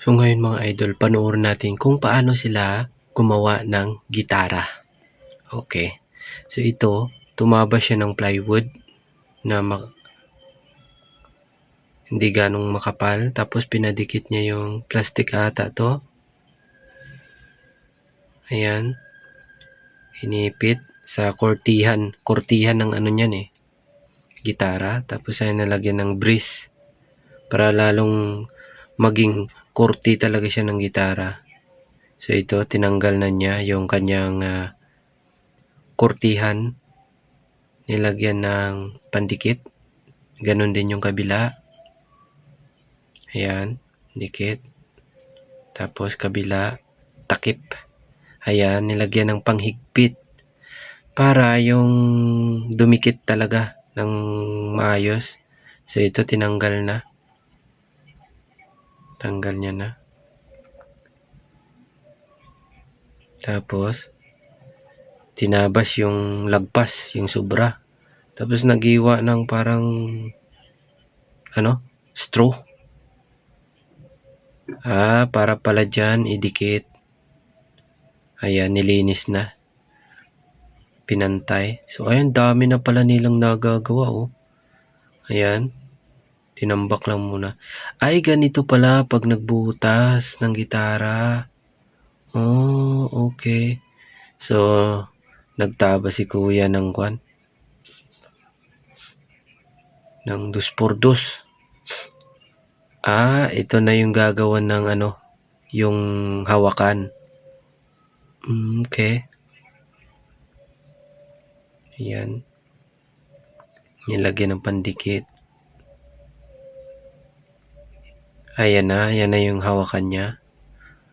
So ngayon mga idol, panoorin natin kung paano sila gumawa ng gitara. Okay. So ito, tumaba siya ng plywood na ma- hindi ganong makapal. Tapos pinadikit niya yung plastic ata to. Ayan. Hinipit sa kortihan. Kortihan ng ano niyan eh. Gitara. Tapos ay nalagyan ng breeze. Para lalong maging kurti talaga siya ng gitara. So ito, tinanggal na niya yung kanyang uh, kurtihan. Nilagyan ng pandikit. Ganon din yung kabila. Ayan, dikit. Tapos kabila, takip. Ayan, nilagyan ng panghigpit. Para yung dumikit talaga ng maayos. So ito, tinanggal na. Tanggal niya na. Tapos, tinabas yung lagpas, yung sobra. Tapos nagiwa ng parang, ano, straw. Ah, para pala dyan, idikit. Ayan, nilinis na. Pinantay. So, ayan, dami na pala nilang nagagawa, oh. Ayan. Tinambak lang muna. Ay, ganito pala pag nagbutas ng gitara. Oh, okay. So, nagtaba si kuya ng kwan. Ng dos por dos. Ah, ito na yung gagawan ng ano, yung hawakan. Mm, okay. Ayan. Nilagyan ng pandikit. Ayan na, ayan na yung hawakan niya.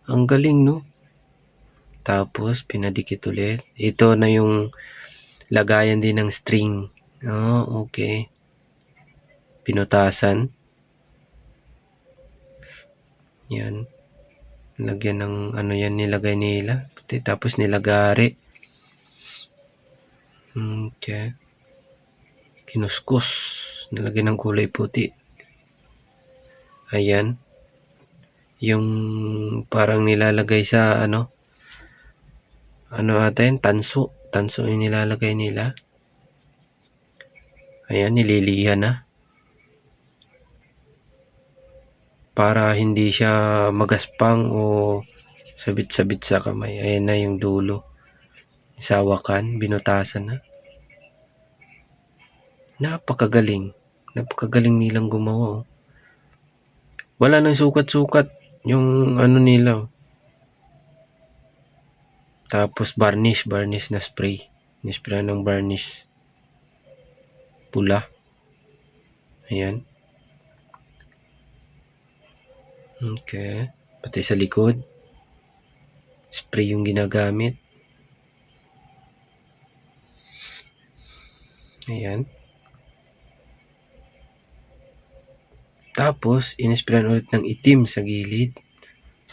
Ang galing, no? Tapos, pinadikit ulit. Ito na yung lagayan din ng string. Oh, okay. Pinutasan. Yan. Lagyan ng ano yan nilagay nila. Tapos nilagari. Okay. Kinuskus. Nilagyan ng kulay puti. Ayan. Yung parang nilalagay sa ano. Ano ata yun? Tanso. Tanso yung nilalagay nila. Ayan, nililihan na. Para hindi siya magaspang o sabit-sabit sa kamay. Ayan na yung dulo. Sawakan, binutasan na. Napakagaling. Napakagaling nilang gumawa. Oh. Wala nang sukat-sukat yung ano nila. Tapos varnish, varnish na spray. Nispray ng varnish. Pula. Ayan. Okay. Pati sa likod. Spray yung ginagamit. Ayan. Tapos, inisprayan ulit ng itim sa gilid.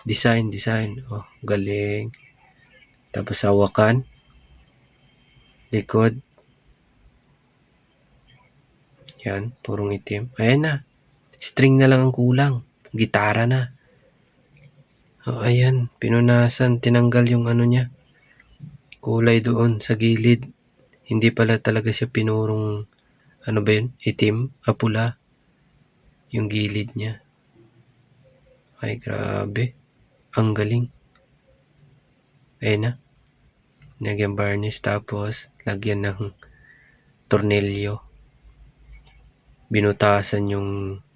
Design, design. Oh, galing. Tapos, hawakan. Likod. Yan, purong itim. Ayan na. String na lang ang kulang. Gitara na. Oh, ayan. Pinunasan. Tinanggal yung ano niya. Kulay doon sa gilid. Hindi pala talaga siya pinurong ano ba yun? Itim? Apula? Yung gilid niya. Ay, grabe. Ang galing. Ayun na. Lagyan varnish tapos lagyan ng tornilyo. Binutasan yung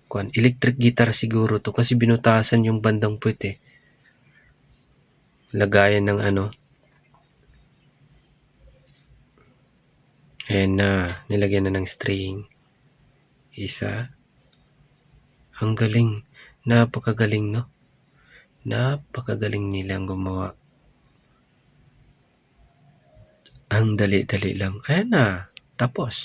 kwan. Electric guitar siguro to kasi binutasan yung bandang puwit eh. Lagayan ng ano. Ayan na. Nilagyan na ng string. Isa. Ang galing. Napakagaling, no? Napakagaling nilang gumawa. Ang dali-dali lang. Ayan na. Tapos.